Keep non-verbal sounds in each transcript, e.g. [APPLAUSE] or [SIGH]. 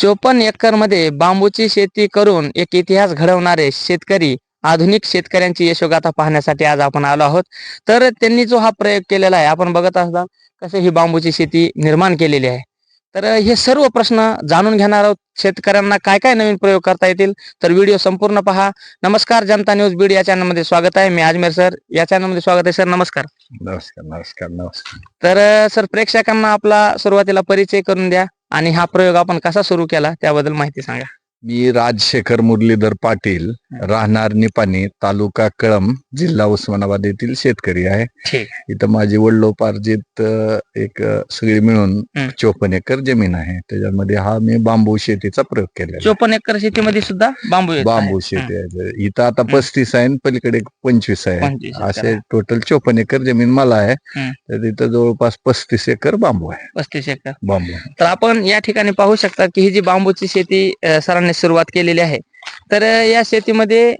चोपन्न एकरमध्ये बांबूची शेती करून एक इतिहास घडवणारे शेतकरी आधुनिक शेतकऱ्यांची यशोगाथा पाहण्यासाठी आज आपण आलो आहोत. तर त्यांनी जो हा प्रयोग केलेला आहे आपण बघत असता कसे ही बांबूची शेती निर्माण केलेली आहे. तर हे सर्व प्रश्न जाणून घेणार आहोत. शेतकऱ्यांना काय काय नवीन प्रयोग करता येतील तर व्हिडिओ संपूर्ण पहा. नमस्कार जनता न्यूज बीड या channel मध्ये स्वागत आहे. मी अजमेर सर या channel मध्ये स्वागत आहे. सर नमस्कार. नमस्कार नमस्कार नमस्कार. तर सर प्रेक्षकांना आपला सुरुवातीला परिचय करून द्या. आणि हा प्रयोग आपण कसा सुरू केला त्याबद्दल माहिती सांगा. मी राजशेखर मुरलीधर पाटील राहणार निपाणी तालुका कळम जिल्हा उस्मानाबाद येथील शेतकरी आहे. ठीक. इथं माझी वडिलोपार्जित एक सगळी मिळून. चोपन्न एकर जमीन आहे. त्याच्यामध्ये हा मी बांबू शेतीचा प्रयोग आहे. चोपन्न एकर शेतीमध्ये सुद्धा बांबू बांबू. शेती आहे. इथं आता पस्तीस आहे पलीकडे पंचवीस आहे. 25 एकर असे. टोटल चोपन्न एकर जमीन मला आहे. तर तिथं जवळपास पस्तीस एकर बांबू आहे. पस्तीस एकर. बांबू तर आपण या ठिकाणी पाहू शकता की ही जी बांबूची शेती अ, सरांनी सुरुवात केलेली आहे. तर या शेतीमध्ये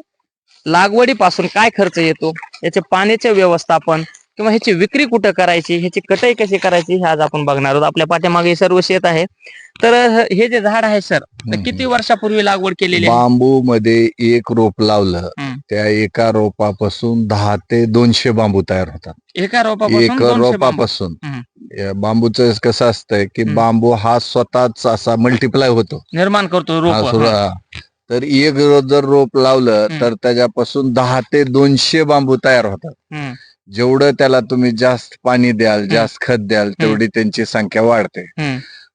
लागवडीपासून काय खर्च येतो? याचे पाण्याचे व्यवस्थापन किंवा ह्याची विक्री कुठं करायची? ह्याची कटाई कशी करायची? हे आज आपण बघणार आहोत. आपल्या पाठीमागे सर्व शेत आहे. तर हे जे झाड आहे सर. किती वर्षापूर्वी लागवड केलेली आहे? बांबू मध्ये एक रोप लावलं. त्या एका रोपापासून दहा ते दोनशे बांबू तयार होतात. एका रोपापासून एक. रोपापासून. बांबूचं कसं असतंय की. बांबू हा स्वतःच असा मल्टिप्लाय होतो निर्माण करतो हा, रोप सुरा- तर एक रो- जर रोप लावलं. तर त्याच्यापासून दहा ते दोनशे बांबू तयार होतात. जेवढं त्याला तुम्ही जास्त पाणी द्याल जास्त खत द्याल तेवढी त्यांची संख्या वाढते.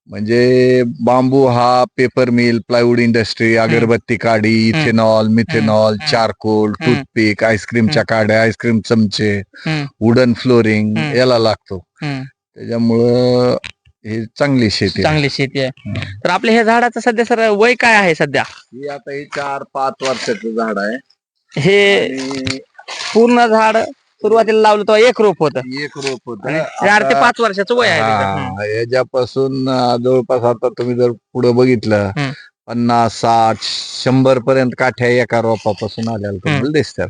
म्हणजे बांबू हा पेपर मिल प्लायवूड इंडस्ट्री अगरबत्ती काडी इथेनॉल मिथेनॉल. चारकोल. टूथपिक आईस्क्रीमच्या काड्या आईस्क्रीम चमचे. Wooden flooring. याला लागतो. त्याच्यामुळं हे चांगली शेती आहे. चांगली शेती आहे. तर आपल्या हे झाडाचं सध्या सर वय काय आहे सध्या ही आता हे चार पाच वर्षाचं झाड आहे हे आणि पूर्ण झाड सुरुवातीला लावलं तेव्हा एक रोप होत एक रोप होत चार ते पाच वर्षाचं वय आहे त्याचं. याच्यापासून अं, जवळपास आता तुम्ही जर पुढे बघितलं. पन्नास साठ शंभर पर्यंत काठ्या एका रोपापासून आलेल्या तुम्हाला दिसतात.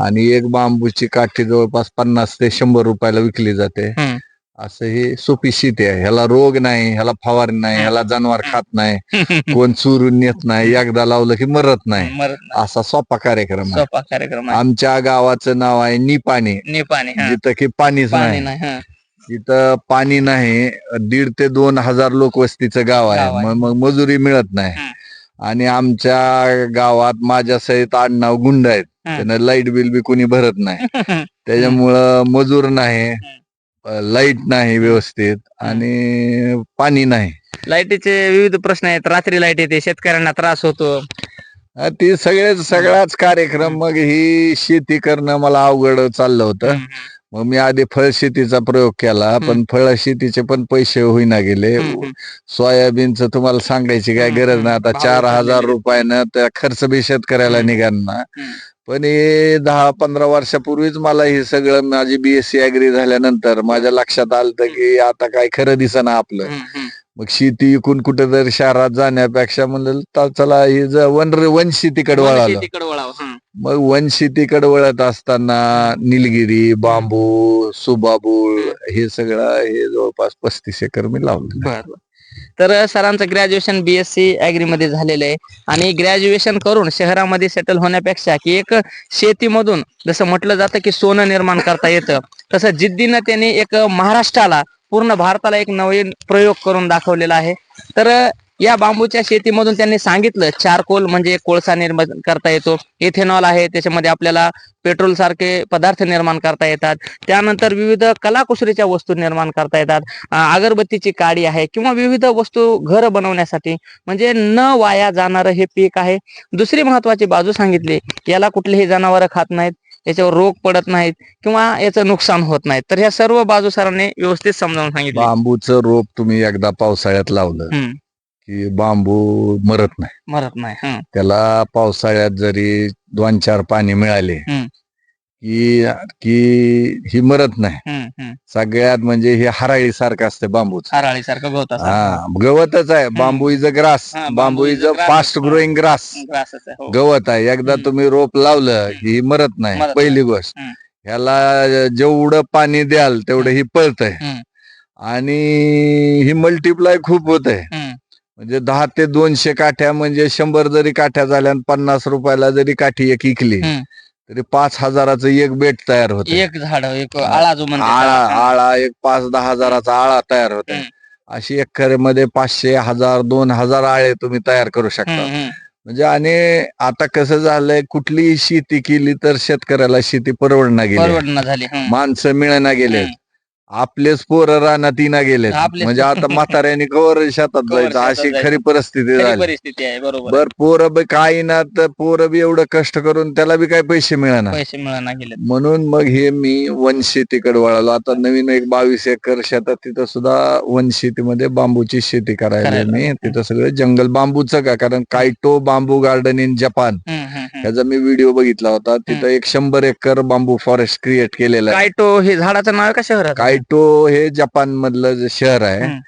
आणि एक बांबूची काठी जवळपास पन्नास ते शंभर रुपयाला विकली जाते. असं हे सोपी शेती आहे ह्याला रोग नाही ह्याला फवारणी नाही. ह्याला जनावर खात नाही [LAUGHS] कोण चुरून नेत नाही एकदा लावलं की मरत नाही मरत नाही. असा सोपा कार्यक्रम आहे सोपा कार्यक्रम आहे आमच्या गावाचं नाव आहे निपाणी निपाणी हा. जिथं की पाणीच पाणी नाही नाही हा. तिथं पाणी नाही दीड ते दोन हजार लोकवस्तीचं गाव गाव आहे आहे. मग मग मजुरी मिळत नाही. आणि आमच्या गावात माझ्या सहित आडनाव गुंड आहेत. त्यानं लाइट बिल बी कोणी भरत नाही [LAUGHS] त्याच्यामुळं मजूर नाही लाइट नाही व्यवस्थित आणि पाणी नाही. लाईटीचे विविध प्रश्न आहेत. रात्री लाइट येते शेतकऱ्यांना त्रास होतो. अं, ती सगळेच सगळाच कार्यक्रम मग ही शेती करणं मला अवघड चाललं होतं. मग मी आधी फळ शेतीचा प्रयोग केला पण फळ शेतीचे पण पैसे होईना गेले. सोयाबीनचं तुम्हाला सांगायची काय गरज नाही आता चार हजार. रुपयानं त्या खर्च बी शेतकऱ्याला. निघाना. पण हे दहा पंधरा वर्षापूर्वीच मला हे सगळं माझी बीएससी अग्री झाल्यानंतर माझ्या लक्षात आलं की आता काय खरं दिसना आपलं. मग शेती इकून कुठेतरी शहरात जाण्यापेक्षा म्हणलं तर चला हे ज- वन वन शेतीकडे वळालं. शेतीकडे वळावं हं. मग वन शेतीकडे वळत असताना निलगिरी बांबू सुबाबूळ हे. सगळं हे जवळपास पस्तीस एकर मी लावलं बर. तर सरांचं ग्रॅज्युएशन बीएससी अॅग्री मध्ये झालेलं आहे. आणि ग्रॅज्युएशन करून शहरामध्ये सेटल होण्यापेक्षा की एक शेतीमधून जसं म्हटलं जातं की सोनं निर्माण करता येतं तसं जिद्दीनं त्यांनी एक महाराष्ट्राला पूर्ण भारताला एक नवीन प्रयोग करून दाखवलेला आहे. तर या बांबूच्या शेतीमधून त्यांनी सांगितलं चारकोल म्हणजे कोळसा निर्माण करता येतो इथेनॉल आहे त्याच्यामध्ये आपल्याला पेट्रोल सारखे पदार्थ निर्माण करता येतात त्यानंतर विविध कलाकुसरीच्या वस्तू निर्माण करता येतात अगरबत्तीची काडी आहे किंवा विविध वस्तू घर बनवण्यासाठी म्हणजे न वाया जाणारं हे पीक आहे. दुसरी महत्वाची बाजू सांगितली याला कुठलेही जनावरं खात नाहीत याच्यावर रोग पडत नाहीत किंवा याचं नुकसान होत नाही तर ह्या सर्व बाजू सरांनी व्यवस्थित समजावून सांगितले. बांबूचं रोप तुम्ही एकदा पावसाळ्यात लावलं की बांबू मरत नाही. मरत नाही. हं, त्याला पावसाळ्यात जरी दोन चार पाणी मिळाले. की की ही मरत नाही. सगळ्यात म्हणजे हे हराळी सारखं असतं बांबूच हराळीसारखं गवत हा गवतच आहे bamboo is a grass bamboo is a. Fast growing grass. गवत आहे एकदा. तुम्ही रोप लावलं की ही मरत नाही पहिली गोष्ट. ह्याला जेवढं पाणी द्याल तेवढं ही पळत आहे. आणि ही मल्टिप्लाय खूप होत आहे. म्हणजे दहा ते दोनशे काठ्या म्हणजे शंभर जरी काठ्या झाल्या पन्नास रुपयाला जरी काठी एक इकली. तरी पाच हजाराचं एक बेट तयार होत एक झाड एक आळा जो म्हणते आळा. आळा एक पाच दहा हजाराचा आळा तयार होत. अशी एकरमध्ये पाचशे हजार दोन हजार आळे तुम्ही तयार करू शकता. म्हणजे आणि आता कसं झालंय कुठलीही शेती केली तर शेतकऱ्याला शेती परवडना गेली परवडना झाली. माणसं मिळना गेले. आपलेच पोरं रानात ना गेले आपलेच. म्हणजे आता म्हाताऱ्याने कवर शेतात जायचं. शेतात अशी जायचं. खरी परिस्थिती खरी झाली. परिस्थिती आहे बरोबर. बर पोरं बी काही ना तर पोरं बी एवढं कष्ट करून त्याला बी काही पैसे मिळणार पैसे मिळणार गेले म्हणून मग हे मी वन शेतीकडे वळालो. आता नवीन एक बावीस एकर शेतात तिथं सुद्धा वन शेतीमध्ये बांबूची शेती करायला करायला. मी. तिथं सगळं जंगल बांबूचं का? कारण Kyoto bamboo garden in Japan. Hmm. ह्याचा मी व्हिडिओ बघितला होता. तिथं एक शंभर एकर बांबू फॉरेस्ट क्रिएट केलेलं आहे. कायटो हे झाडाचं नाव आहे का शहरात कायटो हे जपान मधलं जे शहर आहे हम्म.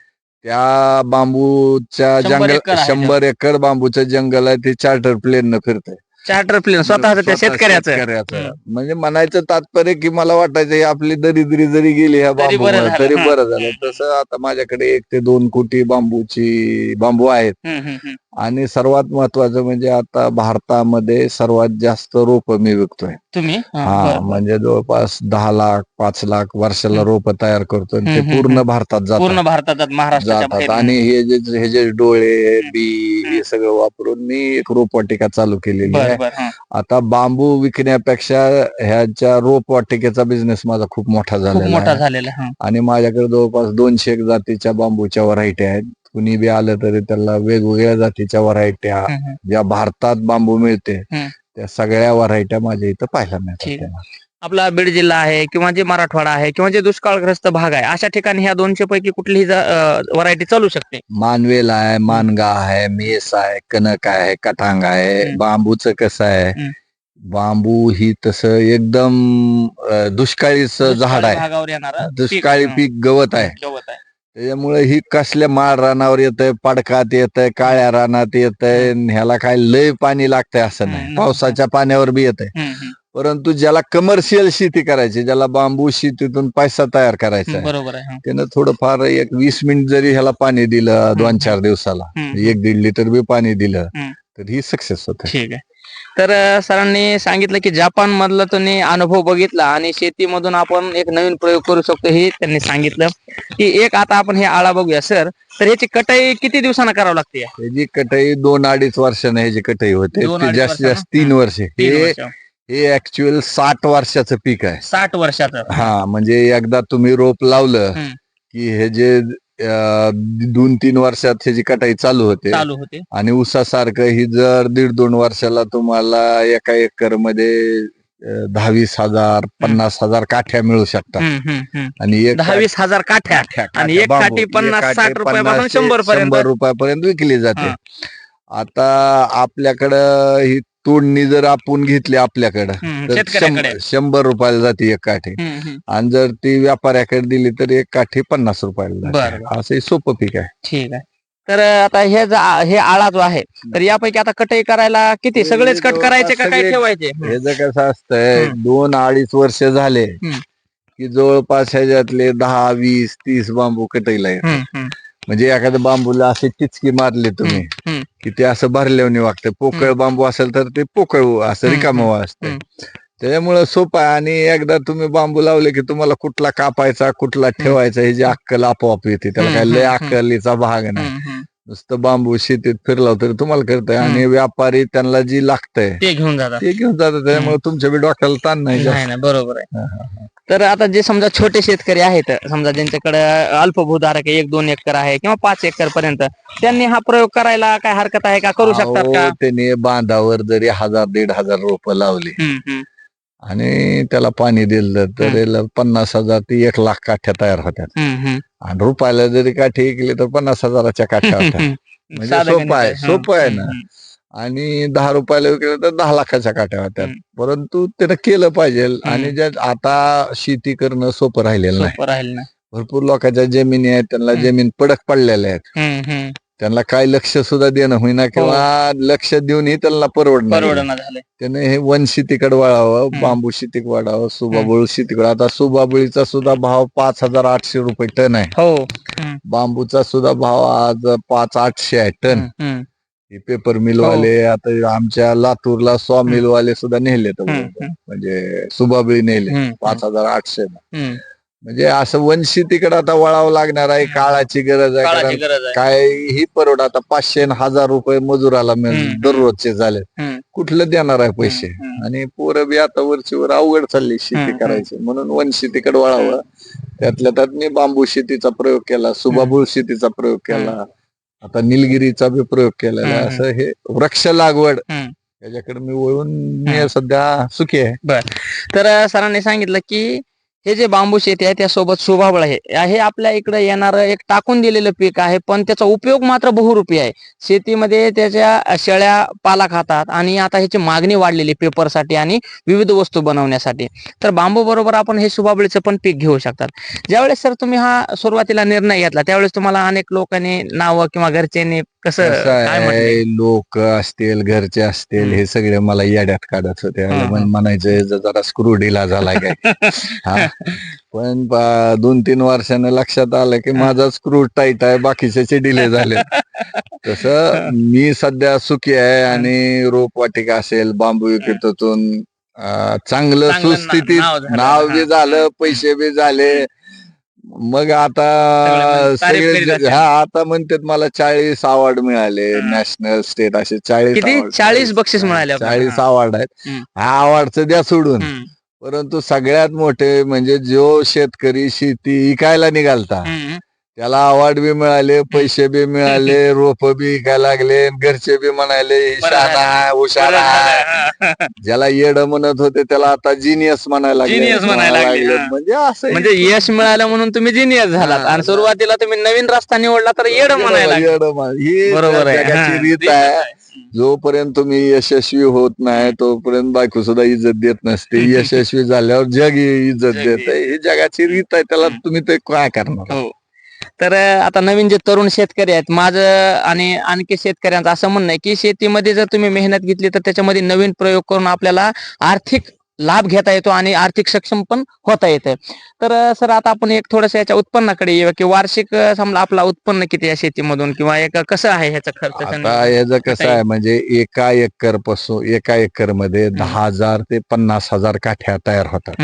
त्या बांबूच्या शंभर जंगल एकर आहे शंभर एकर बांबूचं जंगल आहे ते चार्टर प्लेन न फिरतंय. चार्टर प्लेन स्वतःच त्या शेतकऱ्याचं. म्हणजे म्हणायचं तात्पर्य की मला वाटायचं हे आपली दरिद्री जरी गेली ह्या तरी बांबू बरं झालं. तरी. बरं झालं तसं आता माझ्याकडे एक ते दोन कोटी बांबूची बांबू आहेत हम्म, हम्म, हम्म. आणि सर्वात महत्वाचं म्हणजे आता भारतामध्ये सर्वात जास्त रोप मी विकतोय तुम्ही हा, हा बरं. म्हणजे जवळपास दहा लाख पाच लाख वर्षाला. रोप तयार करतो आणि ते पूर्ण हं. भारतात पूर्ण जातात भारतात महाराष्ट्राच्या जातात बाहेर आणि हे जे हे जे डोळे. बी हं. हे सगळं वापरून मी एक रोपवाटिका चालू केलेली बर आहे. आता बांबू विकण्यापेक्षा ह्याच्या रोपवाटिकेचा बिझनेस माझा खूप मोठा झालेला मोठा आहे झालेला हा. आणि माझ्याकडे जवळपास दोनशे एक जातीच्या बांबूच्या व्हरायटी आहेत कुणी बी आलं तरी त्याला वेगवेगळ्या जातीच्या व्हरायट्या हम्म, हम्म. ज्या भारतात बांबू मिळते. त्या सगळ्या व्हरायट्या माझ्या इथं पाहायला ठीक मिळतात आपला बीड जिल्हा आहे किंवा जे मराठवाडा आहे किंवा जे दुष्काळग्रस्त भाग आहे अशा ठिकाणी ह्या दोनशे पैकी कुठलीही व्हरायटी चालू शकते मानवेल आहे मानगा आहे मेस आहे कनक आहे कटांग आहे. बांबूचं कसं आहे. बांबू ही तसं एकदम दुष्काळीच झाड आहे येणारा दुष्काळी. पीक गवत आहे गवत आहे त्याच्यामुळे ही कसल्या माळ रानावर येतंय पडकात येतंय काळ्या रानात येतंय ह्याला काय लय पाणी लागतंय असं नाही. पावसाच्या पाण्यावर बी हम्म, हम्म. परंतु ज्याला कमर्शियल शेती करायची ज्याला बांबू शेतीतून पैसा तयार करायचा आहे बरोबर आहे हा. त्यानं थोडंफार एक वीस मिनिट जरी ह्याला पाणी दिलं दोन. चार दिवसाला हम्म. एक दीड लिटर बी पाणी दिलं. तर ही सक्सेस होत ठीक आहे तर अं, सरांनी सांगितलं की जपान मधला तुम्ही अनुभव बघितला आणि शेतीमधून आपण एक नवीन प्रयोग करू शकतो हे त्यांनी सांगितलं की एक आता आपण हे आळा बघूया सर तर ह्याची कटाई किती दिवसांना करावं लागते या? ह्याची कटाई दोन अडीच वर्षाने ह्याची कटाई होते दोन ते अडीच जास्तीत जास्त? तीन वर्ष तीन हे वर्ष हे ऍक्च्युअल साठ वर्षाचं पीक आहे साठ वर्षाचं हा म्हणजे एकदा तुम्ही रोप लावलं. की हे जे अं, दोन तीन वर्षात ह्याची कटाई चालू होते चालू होते आणि ऊसासारखं ही जर दीड दोन वर्षाला तुम्हाला एका एकरमध्ये अं, दहा वीस हजार पन्नास हजार काठ्या मिळू शकतात हम्म, हम्म, हम्म. आणि एक दहा वीस हजार काठ्या काठ्या- आणि काठ्या एक बांबू. काठी एक पन्नास, काठी साठ रुपयापासून पन्नास ते शंभर पर्यंत. शंभर रुपयापर्यंत विकली जाते हा. आता आपल्याकडं ही तोडणी जर आपण घेतली आपल्याकडं हम्म, तर शेतकऱ्याकडे. शंभर- शंभर रुपयाला जाते एक काठी. हम्म, हम्म. आणि जर ती व्यापाऱ्याकडे दिली तर एक काठी पन्नास रुपयाला बरं, जाते असं हे सोपं पीक आहे. ठीक आहे. तर आता हे जा- हे आळा जो आहे तर यापैकी आता कटाई करायला किती? हे सगळेच कट जवळपास करायचे का काय सगळे- ठेवायचे? हे जर कसं असतंय हम्म. दोन अडीच वर्ष झाले हम्म. की जवळपास ह्याच्यातले दहा वीस तीस बांबू कटाईला येतात. हम्म, हम्म, म्हणजे एखाद्या बांबूला असे टिचकी मारली तुम्ही. की ते असं भरल्याने वागतं पोकळ बांबू असेल तर ते पोकळ असं रिकामं असतं. त्याच्यामुळे सोपं आहे आणि एकदा तुम्ही बांबू लावले की तुम्हाला कुठला कापायचा कुठला ठेवायचा हे जे अक्कल आपोआप येते त्याला काय लय. अक्कलीचा भाग नाही. नुसतं बांबू शेतीत फिरलाव तरी तुम्हाला कळतंय आणि व्यापारी त्यांना जी लागतंय ते घेऊन जातात ते घेऊन जातात त्याच्यामुळे तुमच्या बी डोक्याला ताण नाही जास्त. नाही नाही बरोबर आहे हा, हा, हा. तर आता जे समजा छोटे शेतकरी आहेत समजा ज्यांच्याकडे अल्पभूधारक आहे एक दोन एकर आहे किंवा पाच एकर पर्यंत त्यांनी हा प्रयोग करायला काय हरकत आहे का करू शकतात का अहो, त्याने बांधावर जरी हजार दीड हजार रोप लावली हम्म, हम्म. आणि त्याला पाणी दिलं तर. याला पन्नास हजार ते एक लाख काठ्या तयार हम्म. आणि रुपयाला जरी काठी ऐकली तर पन्नास हजाराच्या काठ्या होत्या म्हणजे सोपं आहे. सोपं आहे ना. आणि दहा रुपयाला विकलं तर दहा लाखाच्या काठ्या हम्म. परंतु त्यानं केलं पाहिजे आणि ज्या आता शेती करणं सोपं राहिलेलं नाही भरपूर लोकांच्या जमिनी आहेत त्यांना. जमीन पडक पडलेल्या आहेत. त्यांना काय लक्ष सुद्धा देणं होईना किंवा लक्ष देऊनही त्यांना परवडणार. परवडना त्याने हे वन शेतीकडे वळावं. बांबू शेतीकडे वाढावं सुबाबुळ शेतीकडे आता सुबाबुळीचा सुद्धा भाव पाच हजार आठशे रुपये टन आहे. हो. हम्म. बांबूचा सुद्धा भाव आज पाच आठशे आहे टन. हम्म, हे पेपर मिल वाले आता आमच्या लातूरला सॉ मिल वाले सुद्धा नेले हम्म, हम्म, म्हणजे सुबाबळी नेले. हम्म, पाच हजार आठशे. हम्म. म्हणजे असं वनशेतीकडे आता वळावं लागणार आहे काळाची गरज आहे काळाची कारण गरज आहे काही परवड आता पाचशे आणि हजार रुपये मजुराला मिळून हम्म. दररोजचे झाले हम्म. कुठलं देणार आहे पैसे हम्म. आणि पोरं बी आता वरचीवर अवघड चालली शेती हम्म. करायची म्हणून वन शेतीकडे वळावं त्यातल्या त्यात मी बांबू शेतीचा प्रयोग केला सुबाबूळ शेतीचा प्रयोग केला आता निलगिरीचा बी प्रयोग केलेला आहे. हम्म. असं हे वृक्ष लागवड हम्म. त्याच्याकडे मी वळून मी हम्म. सध्या सुखी आहे तर अं, सरांनी सांगितलं की हे जे बांबू शेती आहे त्यासोबत सुभाबळ आहे. हे आपल्या इकडे येणारं एक टाकून दिलेलं पीक आहे पण त्याचा उपयोग मात्र बहुरूपी आहे. शेतीमध्ये त्याच्या शेळ्या पाला खातात आणि आता ह्याची मागणी वाढलेली पेपरसाठी आणि विविध वस्तू बनवण्यासाठी. तर बांबू बरोबर आपण हे सुभाबळीचं पण पीक घेऊ शकतात. ज्यावेळेस सर तुम्ही हा सुरुवातीला निर्णय घेतला त्यावेळेस तुम्हाला अनेक लोकांनी नावं किंवा घरच्यांनी कसं काय लोक असतील घरचे असतील. हे सगळे मला येड्यात काढत होते. म्हणायचे "ज- जरा स्क्रू ढिला झाला काय? [LAUGHS] हा. पण बा- दोन तीन वर्षानं लक्षात आलं की माझा स्क्रू टाईट आहे बाकीचे डिले झाले [LAUGHS] तसं मी सध्या सुखी आहे आणि रोपवाटिका असेल बांबू विक्रेत्यातून अं, चांगलं चांगलं ना- सुस्थितीत नाव झालं. नाव बी हा. झालं पैसे बी झाले. मग आता सगळे तारीफ असतील. हा आता म्हणतात मला चाळीस अवॉर्ड मिळाले. नॅशनल स्टेट असे चाळीस किती? award. 40 बक्षीस मिळाले आपल्याला. चाळीस. अवॉर्ड आहेत हम्म. हा अवॉर्डचं द्या सोडून हम्म, परंतु सगळ्यात मोठे म्हणजे जो शेतकरी शेती इकायला निघालता हम्म, त्याला अवॉर्ड बी मिळाले पैसे बी मिळाले [LAUGHS] रोप बी इकायला लागले घरचे बी म्हणाले आहे, आहे. झालं. [LAUGHS] ज्याला येड म्हणत होते त्याला आता जिनियस म्हणायला Genius म्हणायला लागले. म्हणजे असं म्हणजे यश मिळालं म्हणून तुम्ही जिनियस झालात. हा. आणि सुरुवातीला तुम्ही नवीन रस्ता निवडला तर येड म्हणायला. येडं ही बरोबर आहे. रीत आहे. जोपर्यंत तुम्ही यशस्वी होत नाही तोपर्यंत बायको सुद्धा इज्जत देत नसते. [LAUGHS] यशस्वी झाल्यावर जग इज्जत देत ही. जगाची रीत आहे. त्याला. तुम्ही ते काय करणार? हो. तर आता नवीन जे तरुण शेतकरी आहेत माझं आणि आणखी शेतकऱ्यांचं असं म्हणणं आहे की शेतीमध्ये जर तुम्ही मेहनत घेतली तर त्याच्यामध्ये नवीन प्रयोग करून आपल्याला आर्थिक लाभ घेता येतो आणि आर्थिक सक्षम पण होता येतं तर सर आता आपण एक थोडस याच्या उत्पन्नाकडे येऊ की वार्षिक समजा आपला उत्पन्न किती आहे शेतीमधून किंवा एक कसं आहे ह्याचा खर्च? याचं कसं आहे म्हणजे एका एकरपासून एका एकरमध्ये दहा हजार ते पन्नास हजार काठ्या तयार होतात.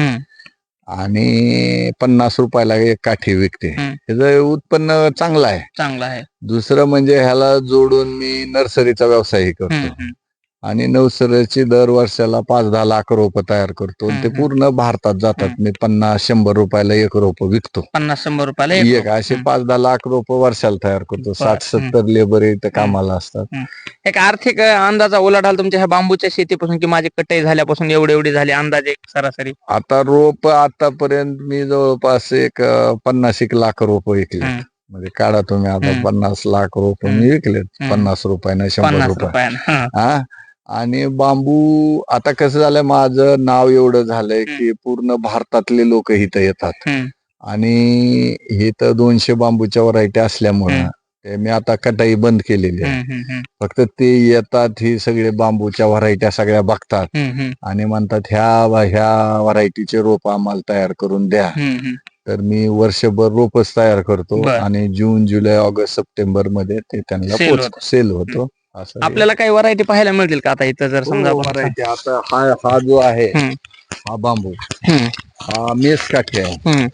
आणि पन्नास रुपयाला एक काठी विकते. त्याचं उत्पन्न चांगलं आहे चांगला आहे दुसरं म्हणजे ह्याला जोडून मी नर्सरीचा व्यवसायही करतो. आणि नर्सरीची दर वर्षाला पाच दहा लाख रोप तयार करतो ते. पूर्ण भारतात जातात मी पन्नास शंभर रुपयाला एक रोप विकतो पन्नास शंभर रुपयाला एक असे. पाच दहा लाख रोप वर्षाला तयार करतो साठ. सत्तर लेबर इथं कामाला असतात एक आर्थिक अंदाजा उलाढाल तुमच्या ह्या बांबूच्या शेतीपासून की माझी कटाई झाल्यापासून एवढे एवढी झाली अंदाजे सरासरी आता रोप आतापर्यंत मी जवळपास एक पन्नास एक लाख रोप विकले. म्हणजे काढा तुम्ही आता. पन्नास लाख रोप. मी विकलेत हम्म. पन्नास रुपयाने शंभर रुपये रुपयानं हा. आणि बांबू आता कसं झालंय माझं नाव एवढं झालंय की पूर्ण भारतातले लोक इथं येतात. आणि हे तर दोनशे बांबूच्या व्हरायटी असल्यामुळं. ते मी आता कटाई बंद केलेली आहे फक्त ते येतात ही सगळे बांबूच्या व्हरायट्या सगळ्या बघतात आणि म्हणतात ह्या ह्या व्हरायटीचे रोप आम्हाला तयार करून द्या. तर मी वर्षभर रोपच तयार करतो. आणि जून जुलै ऑगस्ट सप्टेंबरमध्ये ते त्यांना. सेल होतो असं हे. आपल्याला काही व्हरायटी पाहायला मिळतील का आता इथं जर समजा हो, आपण- variety. आता हा हा जो आहे हम्म. हा बांबू हम्म, हा मेस काठी आहे हम्म.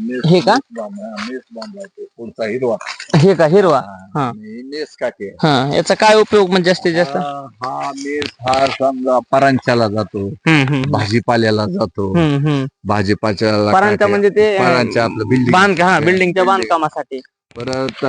मेस- हे का? मेस बांबू आहे, मेस बांबू आहे तो पुढचा हिरवा हे का हिरवा हा. आणि मेस काठी आहे हा याचा काय उपयोग म्हणजे जास्तीत जास्त हा हा मेस हा समजा परांच्याला जातो हम्म, हम्म, भाजीपाल्याला जातो हम्म, हम्म. भाजीपाल्याला परांचा काठी- म्हणजे ते अं, परांच्या आपलं बिल्डिंग बांध हा बिल्डिंगच्या बांधकामासाठी परत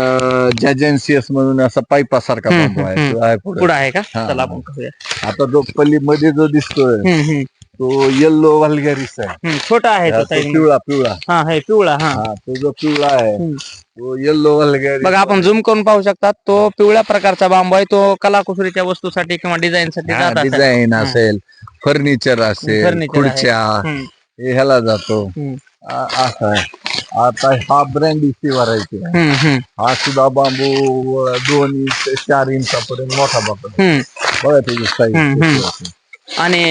जॅजेन्सियस म्हणून असा पाईपासारखा हम्म, बांबू आहे हम्म. तो आहे पुढे पुढं आहे का हा. चला आपण करूया. आता जो पल्ली मध्ये जो दिसतोय हम्म, हम्म, तो येल्लो वल्गॅरिस आहे हम्म. छोटा आहे हा, तो तो. पिवळा पिवळा हा हे पिवळा हा हा तो जो पिवळा आहे हम्म. तो येल्लो वल्गॅरिस बघा आपण झूम करून पाहू शकतात तो पिवळ्या प्रकारचा बांबू आहे तो कलाकुसरीच्या वस्तूसाठी किंवा डिझाईन साठी जात असेल. डिझाईन असेल फर्निचर असेल Furniture आहे. खुर्च्या हम्म, हे ह्याला जातो हम्म, आ- असं आहे आता हा हम्म, हम्म, हा सुद्धा बांबू अं, दोन इंच चार इंचापर्यंत मोठा बांबू. हम्म. बघा त्याची हम्म, हम्म. साईज आणि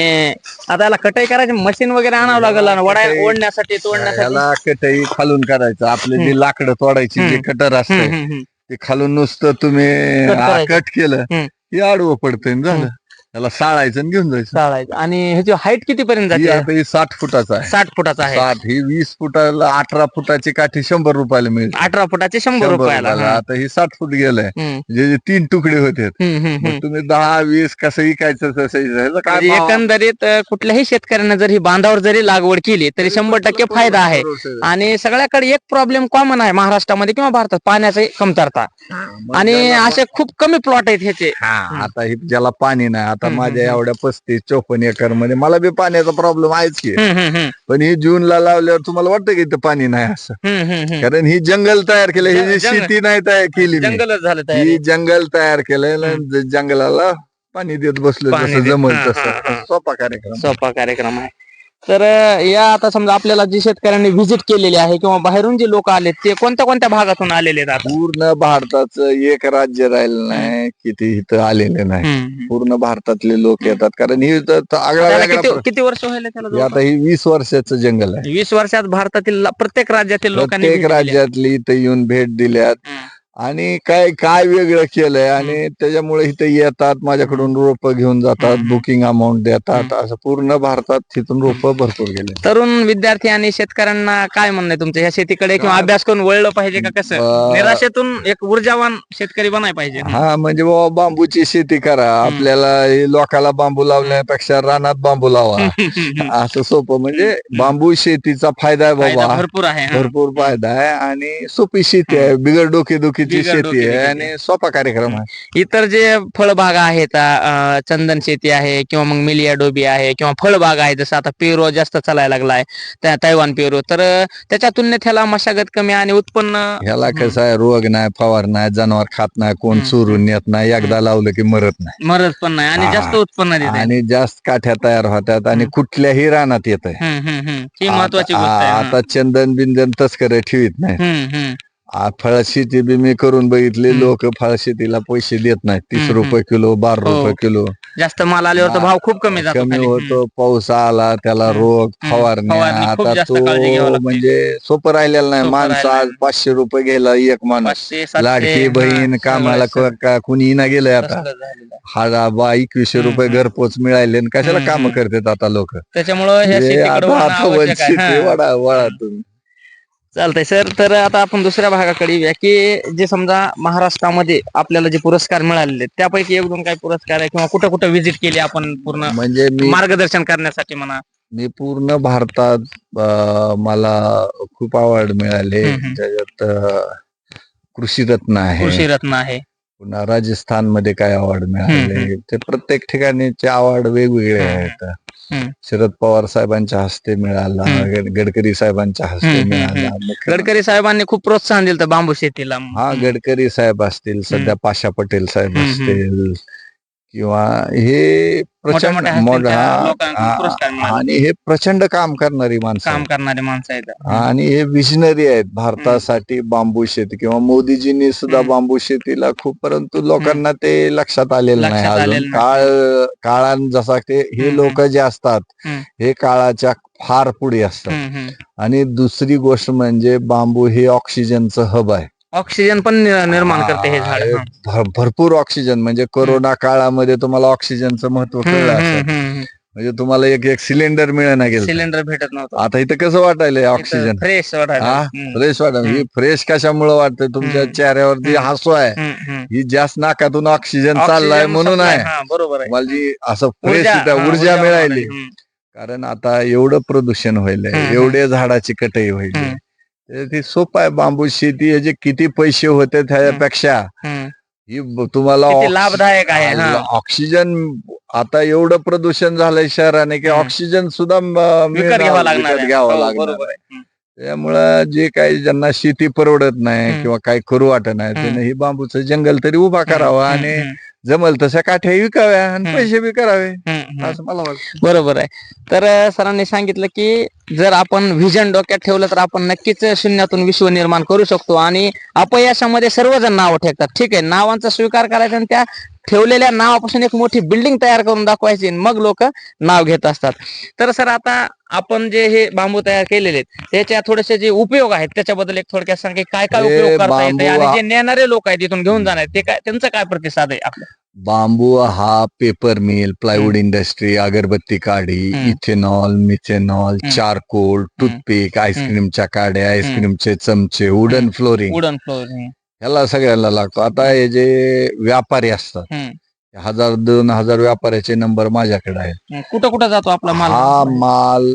आता याला कटाई करायची मशीन वगैरे आणावं लागेल ना ओढण्यासाठी तोडण्यासाठी ह्याला कटई खालून करायचं आपले जे लाकडं तोडायची जे हम्म. कटर असते हम्म, हम्म, हम्म. ते खालून नुसतं तुम्ही कट करायचं. कट केलं हम्म. हे आडवं पडतंय आणि झालं. त्याला साळायचं आणि घेऊन जायचं. चालायचं आणि ह्याची हाईट किती पर्यंत ही जाते? आता ही साठ फुटाचा आहे. साठ फुटाचा आहे. साठ ही वीस फुटाला अठरा फुटाची काठी शंभर रुपयाला मिळते. अठरा फुटाचे शंभर शंभर रुपयाला रुपयाला. हा. आता ही साठ फुट गेलंय. हम्म, जे जे तीन तुकडे होते. हम्म, हम्म, मग हम्म. तुम्ही दहा वीस कसं विकायचं तसं. काय म्हणजे भाव? एकंदरीत अं, कुठल्याही शेतकऱ्यानं जर ही बांधावर जरी लागवड केली तरी शंभर टक्के फायदा आहे. आणि सगळ्याकडे एक प्रॉब्लेम कॉमन आहे महाराष्ट्रामध्ये किंवा भारतात पाण्याची कमतरता. मग आणि असे खूप कमी प्लॉट आहेत ह्याचे. हा आता ही ज्याला पाणी नाही आता माझ्या. एवढ्या पस्तीस चौपन्न एकरमध्ये मला बी पाण्याचा प्रॉब्लेम आहेच की पण ही जूनला लावल्यावर तुम्हाला वाटतं की इथं पाणी नाही असं. कारण ही जंगल तयार केलं ही जी शेती नाही तयार केली मी. जंगलच झालं तयार ही जंगल तयार केलं आणि ज- जंगलाला पाणी देत बसलो पाणी जसं देत- जमल हा, हा, तसं. सोपा कार्यक्रम सोपा कार्यक्रम आहे तर या आता समजा आपल्याला जी शेतकऱ्यांनी व्हिजिट केलेली आहे किंवा बाहेरून जे लोक आले ते कोणत्या कोणत्या भागातून आलेले आहेत आता? पूर्ण भारताचं एक राज्य राहिलं नाही किती इथं आलेले नाही. पूर्ण भारतातले लोक येतात कारण ही तर- तर आगळा त्याला वेगळा किती वर्ष व्हायला त्याला हे आता ही वीस वर्षाचं जंगल आहे. वीस वर्षात भारतातील प्रत्येक राज्यातील लोकांनी प्रत्येक visit केली आहे. राज्यातली इथं येऊन भेट दिल्यात. हम्म. आणि काय काय वेगळं केलंय आणि त्याच्यामुळे इथं येतात माझ्याकडून रोप घेऊन जातात. बुकिंग अमाऊंट देतात असं पूर्ण भारतात तिथून रोप भरपूर गेले. तरुण विद्यार्थी आणि शेतकऱ्यांना काय म्हणणं आहे तुमचं? ह्या शेतीकडे किंवा अभ्यास करून वळलं पाहिजे का कसं? निराशेतून एक ऊर्जावान शेतकरी बनाय पाहिजे. हा म्हणजे बाबा बांबूची शेती करा. आपल्याला लोकाला बांबू लावण्यापेक्षा रानात बांबू लावा. [LAUGHS] असं सोपं. म्हणजे बांबू शेतीचा फायदा आहे बाबा. भरपूर आहे. भरपूर फायदा आहे आणि सोपी शेती आहे. बिगर डोकेदुखीची बिगर शेती आहे. आणि सोपा कार्यक्रम आहे इतर जे फळबागा आहेत अं, चंदन शेती आहे किंवा मग मिलिया डोबी आहे किंवा फळबाग आहे जसं आता पेरू जास्त चालायला लागलाय त्या तैवान पेरू तर अं, त्याच्या तुलनेत ह्याला मशागत कमी आणि उत्पन्न ह्याला कसं आहे रोग नाही फवार नाही जनावर खात नाही कोण हम्म. चोरून येत नाही एकदा लावलं की मरत नाही मरत पण नाही आणि हा. जास्त उत्पन्न देते आणि जास्त काठ्या तयार होतात आणि. कुठल्याही रानात येत आहे हम्म, हम्म, हम्म. ही महत्वाची गोष्ट आहे आता चंदन बिंदन तस्करे ठेवीत नाही हम्म, हम्म. फळशेती बी मी करून बघितली. लोक फळशेतीला पैसे देत नाहीत तीस रुपये किलो बारा हो. रुपये किलो जास्त माल आल्यावर तर भाव खूप कमी जातो कमी खाली. होतो पाऊस आला त्याला. रोग फवारणी खूप आता जास्त काळजी घ्यावी तो लागते. म्हणजे सोपं राहिलेलं नाही सोपं माणसं राहिलेलं आज नाही. पाचशे रुपये घ्यायला एक माणूस पाचशे, सातशे, लाडकी हा, बहीण कामाला सगळं क- का- कुणी ना गेलंय आता तसलं झालेलं आहे. हा बा एकवीसशे रुपये. घरपोच मिळाले आणि कशाला काम. करतात आता लोक त्याच्यामुळं ह्या शेतीकडे वळणं आता आवश्यक आहे. वंचित हा. वडा वळा तुम्ही चालतंय. सर तर आता आपण दुसऱ्या भागाकडे येऊया की जे समजा महाराष्ट्रामध्ये आपल्याला जे पुरस्कार मिळालेले आहेत, त्यापैकी एक दोन काही पुरस्कार आहे किंवा कुठं कुठं व्हिजिट केली आपण पूर्ण म्हणजे मी मार्गदर्शन करण्यासाठी म्हणा? मी पूर्ण भारतात अं, मला खूप आवड मिळाले. हम्म, हम्म. त्याच्यात अं, कृषी रत्न आहे. कृषी रत्न आहे. पुन्हा राजस्थानमध्ये काय अवॉर्ड हम्म, मिळाले ते प्रत्येक ठिकाणीचे अवॉर्ड वेगवेगळे हम्म. आहेत. शरद पवार साहेबांच्या हस्ते मिळाला गडकरी साहेबांच्या हस्ते मिळाला गडकरी साहेबांनी खूप प्रोत्साहन दिलं बांबू शेतीला. हा गडकरी साहेब असतील सध्या पाशा पटेल साहेब असतील किंवा हे प्रचंड मोठ्या मोठा हस्त्यांच्या लोकांकडून हा- पुरस्कार मिळाले. आणि हे प्रचंड काम करणारी माणसं काम आहेत. करणारे माणसं आहेत आणि हे विजनरी आहेत भारतासाठी बांबू शेती किंवा मोदीजींनी सुद्धा हम्म. बांबू शेतीला खूप परंतु लोकांना ते लक्षात आलेलं नाही लक्षात अजून आलेलं काळ काळान जसा ते हे हम्म. लोक जे असतात हम्म. हे काळाच्या फार पुढे असतात हम्म, हम्म. आणि दुसरी गोष्ट म्हणजे बांबू हे ऑक्सिजनचं हब आहे ऑक्सिजन पण नि- निर्माण करते हे झाड. हा, भर- भरपूर ऑक्सिजन म्हणजे कोरोना काळामध्ये तुम्हाला ऑक्सिजनचं महत्त्व कळलं असेल. म्हणजे तुम्हाला एक एक सिलेंडर मिळेना गेलं. सिलेंडर भेटत नव्हतं. आता इथं कसं वाटायलंय ऑक्सिजन? फ्रेश हा फ्रेश हम्म. ही. फ्रेश कशामुळे वाटतंय? तुमच्या हम्म. चेहऱ्यावरती हम्म. हसू आहे. ही जास्त नाकातून ऑक्सिजन चाललाय म्हणून आहे. बरोबर आहे. मला जी असं फ्रेश ऊर्जा. हा, ऊर्जा मिळाली मिळाली. हम्म. कारण आता एवढं प्रदूषण व्हायलंय. हम्म. एवढे झाडाची कटई व्हायली. हम्म. ती सोपं आहे बांबू शेती याचे किती पैसे होते त्याच्यापेक्षा हम्म. ही तुम्हाला किती लाभदायक आहे हा. ऑक्सिजन आता एवढं प्रदूषण झालंय शहराने की. ऑक्सिजन सुद्धा म- विकत मिळणार- घ्यावा लागणार विकत आहे. घ्यावा हो, लागणार बरोबर आहे. हम्म. त्यामुळं जे काही ज्यांना शेती परवडत नाही हम्म. किंवा काही करू वाटत नाही. त्याने ही बांबूचं जंगल तरी उभा करावा हम्म, आणि हम्म, जमल तशा काठ्या विकाव्या आणि. पैसे बी करावे. असं मला वाटतं. बरोबर आहे. तर अं, सरांनी सांगितलं की जर आपण व्हिजन डोक्यात ठेवलं तर आपण नक्कीच शून्यातून विश्व निर्माण करू शकतो आणि अपयशामध्ये सर्वजण नावं ठेकतात ठीक आहे. नावांचा स्वीकार करायचा आणि त्या ठेवलेल्या नावापासून एक मोठी बिल्डिंग तयार करून दाखवायची मग लोक नाव घेत असतात. तर सर आता आपण जे हे बांबू तयार केलेले आहेत त्याच्या थोडेसे जे उपयोग आहेत त्याच्याबद्दल एक थोडक्यात सांग काय काय उपयोग करता येते आणि जे नेणारे लोक आहेत तिथून घेऊन जाणार ते काय त्यांचा काय प्रतिसाद आहे आपला? बांबू हा पेपर मिल प्लायवूड इंडस्ट्री अगरबत्ती काडी हम्म. Ethanol methanol. चारकोल टूथपिक आईस्क्रीमच्या काड्या आईस्क्रीमचे चमचे वुडन फ्लोरिंग वुडन फ्लोर ह्याला सगळ्याला लागतो आता हे जे व्यापारी असतात हजार दोन हजार व्यापाऱ्याचे नंबर माझ्याकडे आहेत कुठं कुठं जातो आपला माल हा माल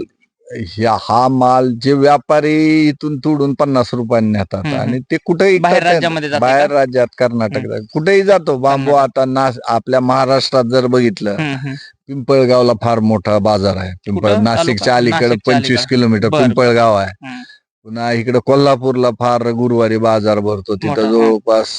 ह्या हा माल जे व्यापारी इथून तोडून पन्नास रुपयांनी नेतात हम्म, आणि ते कुठेही बाहेर करतात. राज्यामध्ये जाते बाहेर का? राज्यात कर्नाटक कुठेही जातो बांबू आता नास आपल्या महाराष्ट्रात जर बघितलं हम्म, हम्म. पिंपळगावला फार मोठा बाजार आहे पिंपळ? नाशिकच्या? अलीकडे नाशिकच्या पंचवीस अलीकडे. किलोमीटर बरं. पिंपळगाव आहे हम्म. पुन्हा इकडे कोल्हापूरला फार गुरुवारी बाजार भरतो तिथं. जवळपास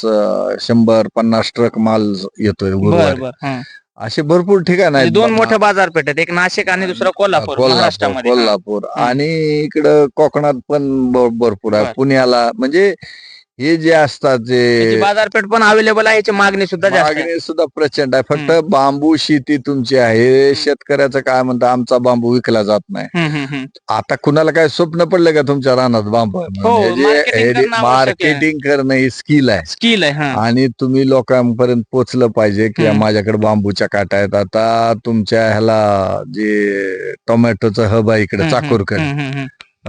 शंभर पन्नास ट्रक माल येतोय गुरुवारी बर. असे भरपूर ठिकाण म्हणजे आहेत दोन बा- मोठ्या बाजारपेठ आहेत एक नाशिक आणि दुसरा कोल्हापूर कोल्हापूर महाराष्ट्रामध्ये. कोल्हापूर. आणि इकडं कोकणात पण भरपूर आहे. पुण्याला म्हणजे हे जे असतात त्याची जे बाजारपेठ पण अवेलेबल आहे याची मागणी सुद्धा जास्त आहे. मागणी सुद्धा प्रचंड आहे. फक्त बांबू शेती तुमची आहे. शेतकऱ्याचं काय म्हणतं आमचा बांबू विकला जात नाही. आता कुणाला काय स्वप्न पडलं का तुमच्या रानात बांबू? हो, म्हणून? marketing हे जे करणं आवश्यक आहे. मार्केटिंग करणं ही स्किल आहे. स्किल आहे हा. आणि तुम्ही लोकांपर्यंत पोचलं पाहिजे की हम्म. माझ्याकडे बांबूच्या काट्या आहेत. आता तुमच्या ह्याला जे टोमॅटोचं हब आहे इकडे चाकूरकर.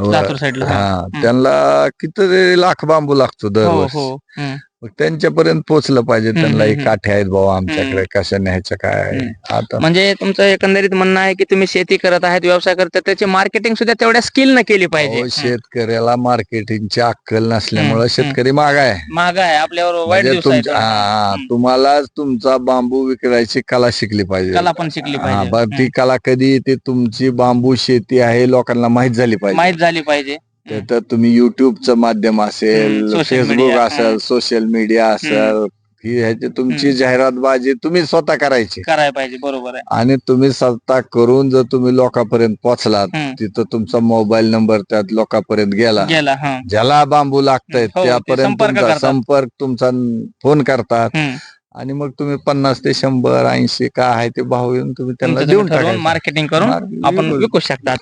लातूर साईडला हा. त्यांना किती लाख बांबू लागतो हो दरवर्षी हं. मग त्यांच्यापर्यंत पोहोचलं पाहिजे. त्यांना एक. काठे आहेत बाबा आमच्याकडे. कशा न्यायच्या काय. आता म्हणजे तुमचं एकंदरीत म्हणणं आहे की तुम्ही शेती करत आहात व्यवसाय करतात त्याची मार्केटिंग सुद्धा तेवढ्या स्किल न केली पाहिजे. शेतकऱ्याला मार्केटिंगची अक्कल नसल्यामुळे शेतकरी माग आहे. महाग आहे आपल्यावर वाईट म्हणजे हा. तुम्हाला तुमचा बांबू विकायची कला शिकली पाहिजे. कला पण शिकली पाहिजे. ती कला कधी ते तुमची बांबू शेती आहे लोकांना माहीत झाली. पाहिजे. माहीत झाली पाहिजे. तर तुम्ही युट्यूबचं माध्यम असेल फेसबुक असेल. सोशल मीडिया असेल ही ह्याची तुमची जाहिरातबाजी तुम्ही स्वतः करायची. करायला पाहिजे बरोबर आहे. आणि तुम्ही स्वतः करून जर तुम्ही लोकांपर्यंत पोहोचलात. तिथं तुमचा मोबाईल नंबर त्यात लोकांपर्यंत गेला. गेला हा. ज्याला बांबू लागतायत हो, ते त्यापर्यंत संपर्क तुमचा करतात. संपर्क तुमचा फोन करतात. आणि मग तुम्ही पन्नास ते शंभर ऐंशी काय आहे ते भाव येऊन तुम्ही त्यांना देऊन टाकायचं. मार्केटिंग करून आपण विकू- विकू शकतात.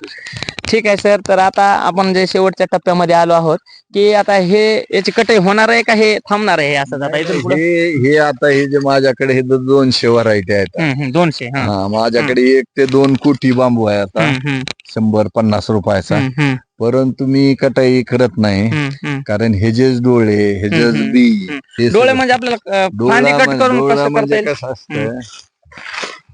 ठीक आहे सर तर आता आपण जे शेवटच्या टप्प्यामध्ये आलो आहोत की आता हे याची कटाई होणार आहे का हे थांबणार आहे हे असं आता इथून पुढे? हे हे आता हे जे माझ्याकडे हे दो- दोनशे व्हरायटी आहेत. दोनशे हा. हा माझ्याकडे एक ते दोन कोटी बांबू आहे आता. हम्म, हम्म, शंभर पन्नास रुपयाचा. हम्म, हम्म, परंतु मी कटाई करत नाही. कारण हे जेच डोळे हे हम्म, बी. हे डोळे म्हणजे आपल्याला डोळा कट म्हणजे- डोळा करता म्हणजे येईल कसं असतं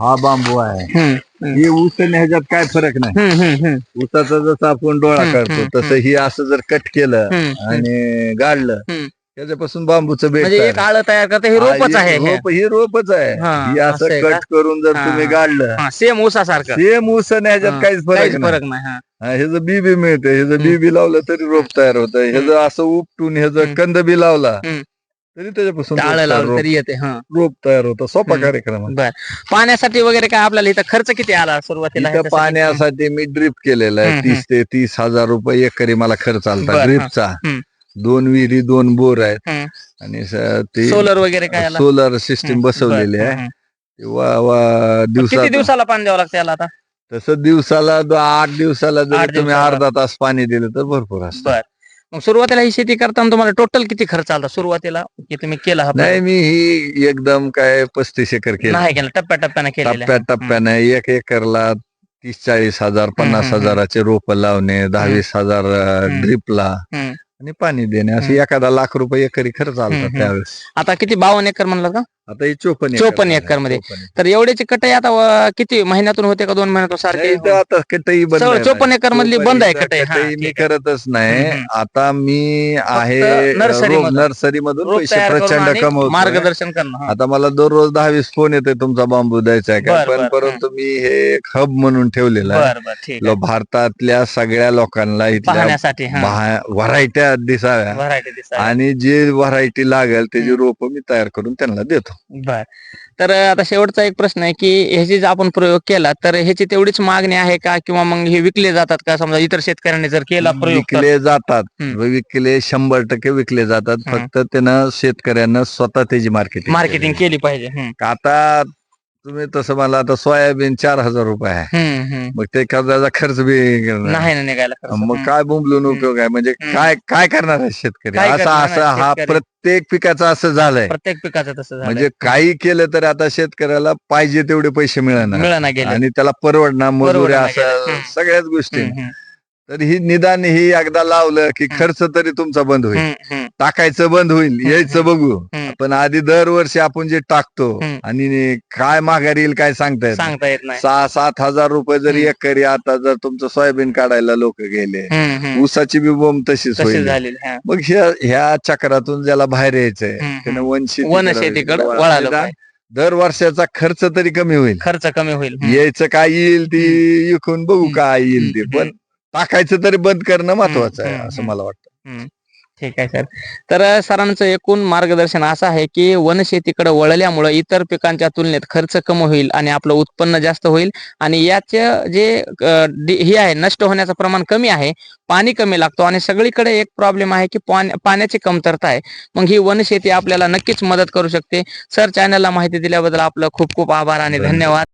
हा बांबू आहे हम्म, हे ऊस आणि ह्याच्यात काय फरक नाही हम्म, हम्म, हम्म, ऊसाचा जसं आपण डोळा काढतो तसं ही असं जर कट केलं हम्म. आणि गाडलं हम्म. त्याच्यापासून बांबूचं बेट म्हणजे एक आळ तयार करता हे रोपच आहे हे. रोप ही रोपच आहे हा, ही असं आहे असं का? कट करून जर तुम्ही हा. गाडलं सेम ऊसासारखं सेम ऊस आणि ह्याच्यात हा, काहीच फरक काहीच नाही फरक नाही हा. हा, ह्याचं बी बी मिळतं ह्याचं बी बी लावलं तरी रोप तयार होतं ह्याचं असं उपटून ह्याचं. कंद बी लावला. तरी त्याच्यापासून रोप तयार- लावलं रोप- तरी येते हा रोप तयार होतं सोपा. कार्यक्रम. बर पाण्यासाठी वगैरे काय आपल्याला इथं खर्च किती आला सुरुवातीला? पाण्यासाठी मी ड्रिप केलेलं आहे तीस ते तीस हजार रुपये एकरी मला खर्च हा. ड्रिपचा. दोन विहिरी दोन बोर आहेत. आणि ते सोलर वगैरे काय आला सोलर सिस्टीम बसवलेली आहे दिवसाला पाणी द्यावं लागतं याला आता तसं दिवसाला द- आठ दिवसाला आठ जर तुम्ही दिवसाला. अर्धा तास पाणी दिलं तर भरपूर असतं बर मग सुरुवातीला ही शेती करताना तुम्हाला टोटल किती खर्च आला सुरुवातीला की तुम्ही केला हा नाही मी ही एकदम काय पस्तीस एकर केलं नाही केला टप्प्या टप्प्याने केलेला टप्प्या टप्प्याने एक एकरला तीस चाळीस हजार पन्नास हम्म. हजाराचे रोप लावणे दहा. वीस हजार हम्म. ड्रिपला हम्म. आणि पाणी देणे असे हम्म. एखादा लाख रुपये एकरी खर्च आला हम्म, हम्म. त्यावेळेस आता किती बावन्न एकर म्हणलं का आता ही चोपन्न 54 एकरमध्ये. तर एवढ्याची कटाई आता व- किती महिन्यातून होते का दोन महिन्यातून सारखे आता कटई बंद सगळं आहे. 54 एकर मधली बंद आहे चोपन्न कटई. हा, कटई मी ठीक आहे. करतच नाही हम्म. आता मी आहे नर्सरी मधून. नर्सरी मधून रोप पैसे तयार करून प्रचंड आणि कमवतो मार्गदर्शन करणं हा. आता मला दररोज दहा वीस फोन येते तुमचा बांबू द्यायचा आहे का बर, पण बर, परंतु मी हे एक हब म्हणून ठेवलेलं आहे बर बर ठीक लो- आहे भारतातल्या सगळ्या लोकांना इथल्या पाहण्यासाठी व्हरायट्या दिसाव्या व्हरायटी आणि जे व्हरायटी लागेल त्याची. रोप मी तयार करून त्यांना देतो बर. तर आता शेवटचा एक प्रश्न आहे की ह्याची जर आपण प्रयोग केला तर ह्याची तेवढीच मागणी आहे का? किंवा मग हे विकले जातात का? समजा इतर शेतकऱ्यांनी जर केला प्रयोग तर? विकले जातात. हम्म. विकले शंभर टक्के विकले जातात. हम्म. फक्त त्यानं शेतकऱ्यांना स्वतः त्याची मार्केटिंग मार्केटिंग केली पाहिजे. हम्म, आता तुम्ही तसं मला आता सोयाबीन चार हजार रुपये आहे हम्म. मग ते कर्जाचा खर्च बी करणार. नाही ना निघायला खर्च. मग हम्म. काय बोंबलून. उपयोग आहे म्हणजे हम्म. काय काय करणार आहे शेतकरी काय असं करणार असं आहे हा शेतकरी? प्रत्येक पिकाचं असं झालंय प्रत्येक पिकाचं तसं झालं म्हणजे काही केलं तर आता शेतकऱ्याला पाहिजे तेवढे पैसे मिळणार मिळाना गेले आणि त्याला परवडणार परवडणार असं गेलं. हम्म. सगळ्याच गोष्टी हम्म, हम्म, तर ही निदान ही एकदा लावलं की. खर्च तरी तुमचा बंद होईल टाकायचं बंद होईल यायचं बघू. पण आधी दरवर्षी आपण जे टाकतो. आणि काय माघारी येईल काय सांगता येत नाही. सांगता येत नाही सहा सात हजार रुपये जरी. एकरी आता जर तुमचं सोयाबीन काढायला लोक गेले. ऊसाची बी बोंब तशीच तशी होईल. मग ह्या ह्या चक्रातून ज्याला बाहेर यायचंय त्यानं हम्म. वनशेती वन करावी. शेतीकडे वा- वळालं निदान पाहिजे. दर वर्षाचा खर्च तरी कमी होईल खर्च कमी होईल. यायचं काय येईल ती विकून बघू. काय येईल ते. पण टाकायचं तरी बंद करणं महत्वाचं आहे. असं. मला वाटतं हम्म. ठीक आहे सर तर सरांचं एकूण मार्गदर्शन असं आहे की वनशेतीकडे वळल्यामुळे इतर पिकांच्या तुलनेत खर्च कमी होईल आणि आपलं उत्पन्न जास्त होईल आणि याचे जे अ, डि- हे आहे नष्ट होण्याचं प्रमाण कमी आहे पाणी कमी लागतो आणि सगळीकडे एक प्रॉब्लेम आहे की पाण्या- पाण्याची कमतरता आहे मग ही वनशेती आपल्याला नक्कीच मदत करू शकते सर चॅनलला माहिती दिल्याबद्दल आपलं खूप खूप आभार आणि. धन्यवाद